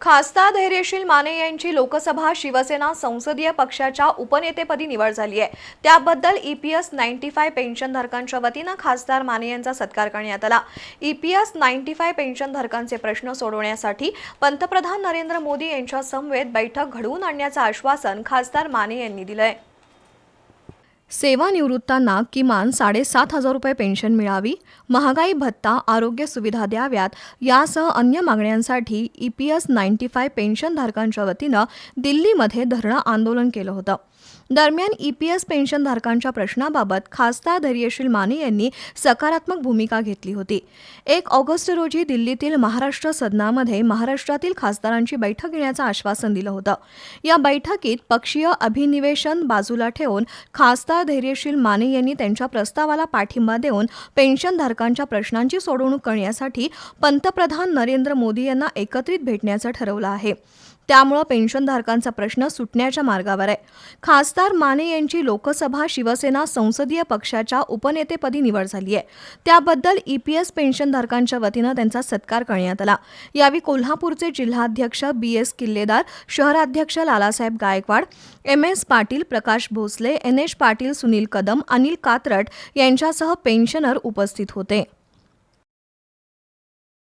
खासदार धैर्यशील माने यांची लोकसभा शिवसेना संसदीय पक्षाच्या उपनेतेपदी निवड झाली आहे. त्याबद्दल ईपीएस नाईन्टी फाय पेन्शनधारकांच्या वतीनं खासदार माने यांचा सत्कार करण्यात आला. ईपीएस नाईन्टी फाय पेन्शनधारकांचे प्रश्न सोडवण्यासाठी पंतप्रधान नरेंद्र मोदी यांच्या समवेत बैठक घडवून आणण्याचं आश्वासन खासदार माने यांनी दिलं आहे सेवानिवृत्तांना किमान साडेसात हजार रुपये पेन्शन मिळावी महागाई भत्ता आरोग्य सुविधा द्याव्यात यासह अन्य मागण्यांसाठी E P S ninety five पेन्शनधारकांच्या वतीनं दिल्लीमध्ये धरणं आंदोलन केलं होतं. दरम्यान ई पी एस पेन्शनधारकांच्या प्रश्नाबाबत खासदार धैर्यशील माने यांनी सकारात्मक भूमिका घेतली होती. एक ऑगस्ट रोजी दिल्लीतील महाराष्ट्र सदनामध्ये महाराष्ट्रातील खासदारांची बैठक घेण्याचं आश्वासन दिलं होतं. या बैठकीत पक्षीय अभिनिवेशन बाजूला ठेवून खासदार धैर्यशील माने यांनी त्यांच्या प्रस्तावाला पाठिंबा देऊन पेन्शनधारकांच्या प्रश्नांची सोडवणूक करण्यासाठी पंतप्रधान नरेंद्र मोदी यांना एकत्रित भेटण्याचं ठरवलं आहे. त्यामुळं पेन्शनधारकांचा प्रश्न सुटण्याच्या मार्गावर आहे. खासदार माने यांची लोकसभा शिवसेना संसदीय पक्षाच्या उपनेतेपदी निवड झाली आहे. त्याबद्दल ईपीएस पेन्शनधारकांच्या वतीनं त्यांचा सत्कार करण्यात आला. यावेळी कोल्हापूरचे जिल्हाध्यक्ष बी एस किल्लेदार शहराध्यक्ष Lalasaheb Gaikwad M S Patil Prakash Bhosale N H Patil Sunil Kadam Anil Katrat यांच्यासह पेन्शनर उपस्थित होते.